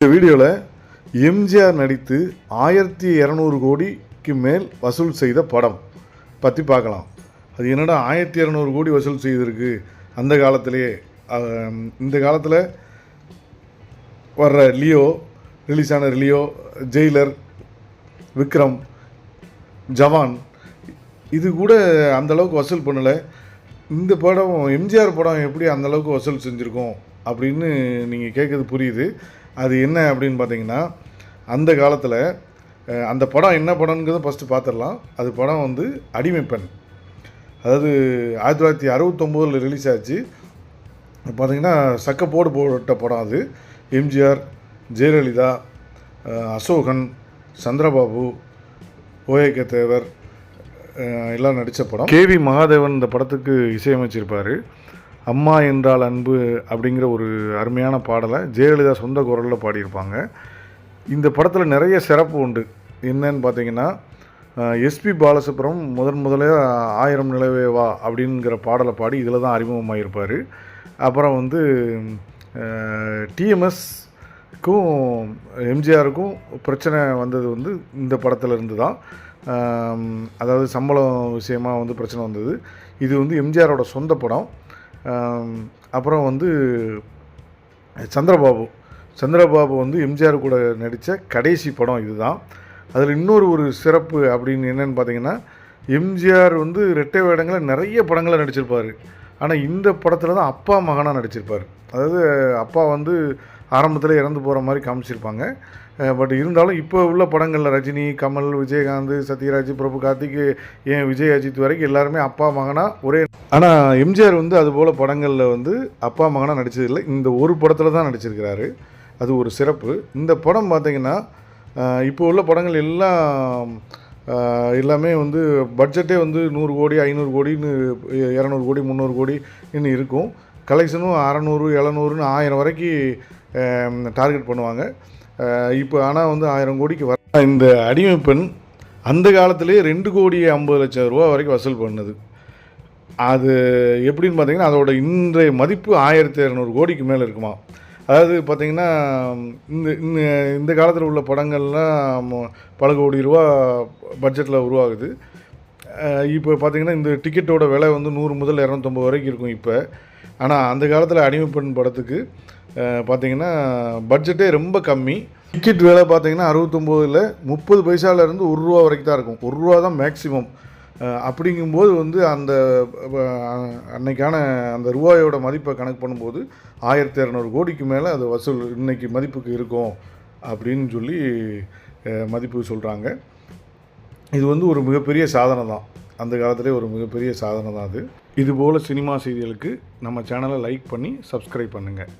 இந்த வீடியோவில் எம்ஜிஆர் நடித்து ஆயிரத்தி இரநூறு கோடிக்கு மேல் வசூல் செய்த படம் பற்றி பார்க்கலாம். அது என்னடா ஆயிரத்தி இரநூறு கோடி வசூல் செய்திருக்கு? அந்த காலத்திலேயே இந்த காலத்தில் வர்ற லியோ ரிலீஸ் ஆன லியோ ஜெயிலர் விக்ரம் ஜவான் இது கூட அந்த அளவுக்கு வசூல் பண்ணலை. இந்த படம் எம்ஜிஆர் படம் எப்படி அந்த அளவுக்கு வசூல் செஞ்சுருக்கோம் அப்படின்னு நீங்கள் கேட்குறது புரியுது. அது என்ன அப்படின்னு பார்த்தீங்கன்னா அந்த காலத்தில் அந்த படம் என்ன படம்ங்கிறத ஃபஸ்ட்டு பார்த்துடலாம் அது படம் வந்து அடிமைப்பெண் அதாவது ஆயிரத்தி தொள்ளாயிரத்தி அறுபத்தொம்போதில் ரிலீஸ் ஆச்சு. பார்த்தீங்கன்னா சக்கப்போடு போட்ட படம் அது. எம்ஜிஆர் ஜெயலலிதா அசோகன் சந்திரபாபு ஓஏகே தேவர் எல்லாம் நடித்த படம். கேவி மகாதேவன் இந்த படத்துக்கு இசையமைச்சிருப்பார். அம்மா என்றால் அன்பு அப்படிங்கிற ஒரு அருமையான பாடலை ஜெயலலிதா சொந்த குரலில் பாடியிருப்பாங்க. இந்த படத்தில் நிறைய சிறப்பு உண்டு. என்னன்னு பார்த்தீங்கன்னா எஸ்பி பாலசுப்ரம் முதன் முதலே ஆயிரம் நிலவே வா அப்படிங்கிற பாடலை பாடி இதில் தான் அறிமுகமாகிருப்பார் அப்புறம் வந்து டிஎம்எஸ்க்கும் எம்ஜிஆருக்கும் பிரச்சனை வந்தது வந்து இந்த படத்துலேருந்து தான். அதாவது சம்பளம் விஷயமா வந்து பிரச்சனை வந்தது. இது வந்து எம்ஜிஆரோட சொந்த படம். அப்புறம் வந்து சந்திரபாபு. சந்திரபாபு வந்து எம்ஜிஆர் கூட நடித்த கடைசி படம் இதுதான். அதில் இன்னொரு ஒரு சிறப்பு அப்படின்னு என்னென்னு பார்த்தீங்கன்னா எம்ஜிஆர் வந்து ரெட்டை வேடங்களில் நிறைய படங்களை நடிச்சிருப்பார். ஆனால் இந்த படத்தில் தான் அப்பா மகனாக நடிச்சிருப்பார். அதாவது அப்பா வந்து ஆரம்பத்தில் இறந்து போகிற மாதிரி காமிச்சிருப்பாங்க. பட் இருந்தாலும் இப்போ உள்ள படங்களில் ரஜினி கமல் விஜயகாந்த் சத்யராஜ் பிரபு கார்த்திக் ஏன் விஜய் அஜித் வரைக்கும் எல்லாருமே அப்பா மகனாக ஒரே ஆனால் எம்ஜிஆர் வந்து அதுபோல் படங்களில் வந்து அப்பா மகனாக இல்லை இந்த ஒரு படத்தில் தான் நடிச்சிருக்கிறாரு. அது ஒரு சிறப்பு. இந்த படம் பார்த்தீங்கன்னா இப்போ உள்ள படங்கள் எல்லாம் எல்லாமே வந்து பட்ஜெட்டே வந்து நூறு கோடி ஐநூறு கோடின்னு இரநூறு கோடி முந்நூறு கோடின்னு இருக்கும். கலெக்ஷனும் அறநூறு எழுநூறுன்னு ஆயிரம் வரைக்கும் டார்கெட் பண்ணுவாங்க. இப்போ ஆனால் வந்து ஆயிரம் கோடிக்கு வர இந்த அடிமை பெண் அந்த காலத்திலே ரெண்டு கோடி ஐம்பது லட்சம் ரூபா வரைக்கும் வசூல் பண்ணுது. அது எப்படின்னு பார்த்தீங்கன்னா அதோட இன்றைய மதிப்பு ஆயிரத்தி இரநூறு கோடிக்கு மேலே இருக்குமா? அதாவது பார்த்தீங்கன்னா இந்த இந்த இந்த காலத்தில் உள்ள படங்கள்லாம் பல கோடி ரூபா பட்ஜெட்டில் உருவாகுது. இப்போ பார்த்தீங்கன்னா இந்த டிக்கெட்டோட விலை வந்து நூறு முதல் இரநூத்தொம்பது வரைக்கும் இருக்கும் இப்போ. ஆனால் அந்த காலத்தில் அடிமைப்பெண் படத்துக்கு பார்த்தீங்கன்னா பட்ஜெட்டே ரொம்ப கம்மி. டிக்கெட் விலை பார்த்தீங்கன்னா அறுபத்தொம்போதில் முப்பது பைசாலேருந்து ஒரு ரூபா வரைக்கும் தான் இருக்கும். ஒரு ரூபா தான் மேக்ஸிமம் அப்படிங்கும்போது வந்து அந்த அன்னைக்கான அந்த ரூபாயோட மதிப்பை கணக்கு பண்ணும்போது ஆயிரத்தி இரநூறு கோடிக்கு மேலே அது வசூல் இன்னைக்கு மதிப்புக்கு இருக்கும் அப்படின்னு சொல்லி மதிப்பு சொல்கிறாங்க இது வந்து ஒரு மிகப்பெரிய சாதனை தான். அந்த காலத்திலே ஒரு மிகப்பெரிய சாதனை தான் அது. இதுபோல் சினிமா செய்திகளுக்கு நம்ம சேனலை லைக் பண்ணி சப்ஸ்கிரைப் பண்ணுங்கள்